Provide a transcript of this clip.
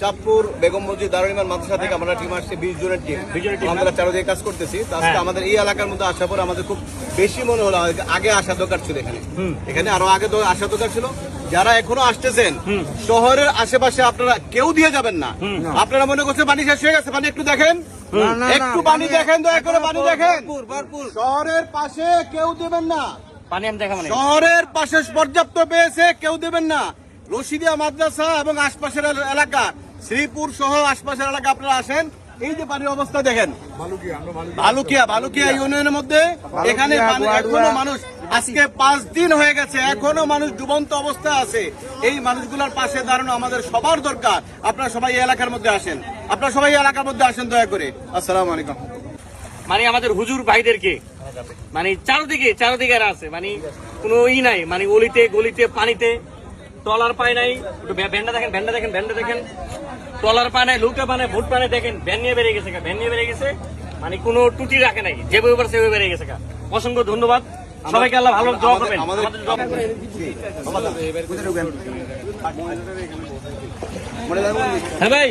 চাঁদপুর বেগম মসজিদ দারুলিমান মাদ্রাসা থেকে আমরা টিম আসছে বিশ জনের টিম আমরা চারোদিকে কাজ করতেছি। তো আজকে হ্যাঁ। আমাদের এই এলাকার মধ্যে আসার পর আমাদের খুব বেশি মনে হলো আগে আসা দরকার ছিল এখানে। এখানে আরও আগে তো আসা দরকার ছিল। যারা এখনও আসতেছেন শহরের আশেপাশে আপনারা কেউ দিয়ে যাবেন না। আপনারা মনে করছেন পানি শেষ হয়ে গেছে? পানি একটু দেখেন। একটু পানি দেখেন দয়া করে পানি দেখেন। শহরের পাশে কেউ দেবেন না। পানি আমি দেখা মানে শহরের পাশে পর্যাপ্ত পেয়েছে কেউ দেবেন না। রশিদিয়া মাদ্রাসা এবং আশপাশের এলাকা শ্রীপুর সহ আশপাশের এলাকা আপনারা আসেন। এই যে পানির অবস্থা দেখেন। ভালুকিয়া ভালুকিয়া ইউনিয়নের মধ্যে এখানে এখনও মানুষ আজকে পাঁচ দিন হয়ে গেছে এখনও মানুষ ডুবন্ত অবস্থায় আছে। এই মানুষগুলোর পাশে দাঁড়ানো আমাদের সবার দরকার। আপনারা সবাই এই এলাকার মধ্যে আসেন। আপনারা সবাই এলাকার মধ্যে আসেন দয়া করে। আসসালামু আলাইকুম। মানে আমাদের হুজুর ভাইদেরকে মানে চারদিকে চারদিকে আছে। মানে কোনো ই নাই মানে অলিতে গলিতে পানিতে। টলার পায় নাই। একটু ভ্যা- ভ্যানটা দেখেন ভ্যানটা দেখেন ভ্যানটা দেখেন। টলার পায় নাই লুকা পায় ভুট পায় দেখেন ভ্যান নিয়ে বেরিয়ে গেছে ভ্যান নিয়ে বেরিয়ে গেছে। মানে কোনো টুটি রাখে নাই যেভাবে পারে সেভাবে বেরিয়ে গেছে গা। অসংখ্য ধন্যবাদ। সবাইকে আল্লাহ ভালো দোয়া করবেন হ্যাঁ ভাই।